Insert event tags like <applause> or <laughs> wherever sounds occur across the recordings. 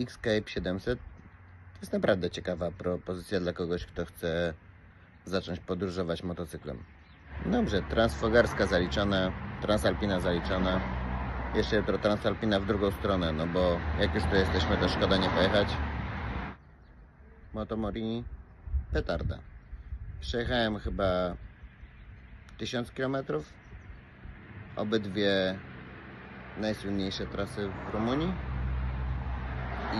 Xcape 700 to jest naprawdę ciekawa propozycja dla kogoś, kto chce zacząć podróżować motocyklem. Dobrze, Transfogarska zaliczona, Transalpina zaliczona. Jeszcze jutro Transalpina w drugą stronę, no bo jak już tu jesteśmy, to szkoda nie pojechać. Motomorini, petarda. Przejechałem chyba 1000 km. Obydwie najsłynniejsze trasy w Rumunii. I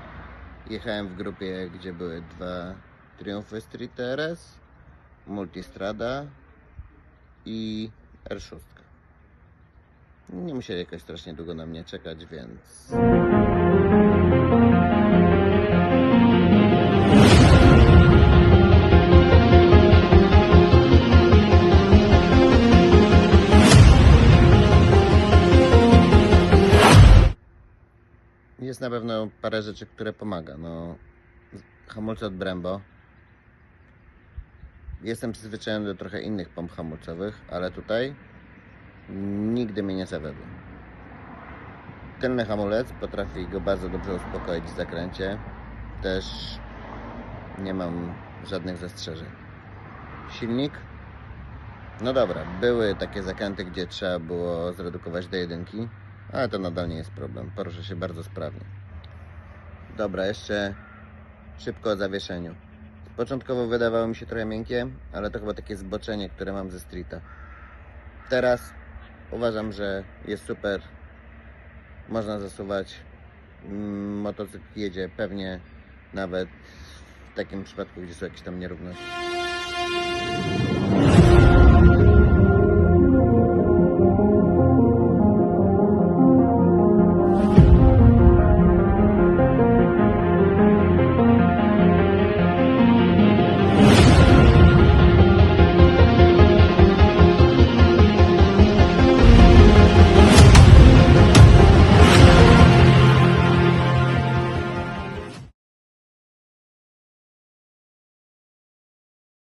<laughs> jechałem w grupie, gdzie były dwa Triumfy Street TRS, Multistrada i R6. Nie musieli jakoś strasznie długo na mnie czekać, więc... Jest na pewno parę rzeczy, które pomaga. No, hamulce od Brembo. Jestem przyzwyczajony do trochę innych pomp hamulcowych, ale tutaj nigdy mnie nie zawiodły. Tylny hamulec potrafi go bardzo dobrze uspokoić w zakręcie. Też nie mam żadnych zastrzeżeń. Silnik? No dobra, były takie zakręty, gdzie trzeba było zredukować do jedynki, ale to nadal nie jest problem. Porusza się bardzo sprawnie. Dobra, jeszcze szybko o zawieszeniu. Początkowo wydawało mi się trochę miękkie, ale to chyba takie zboczenie, które mam ze streeta. Teraz uważam, że jest super. Można zasuwać. Mm, Motocykl jedzie pewnie nawet w takim przypadku, gdzie są jakieś tam nierówności.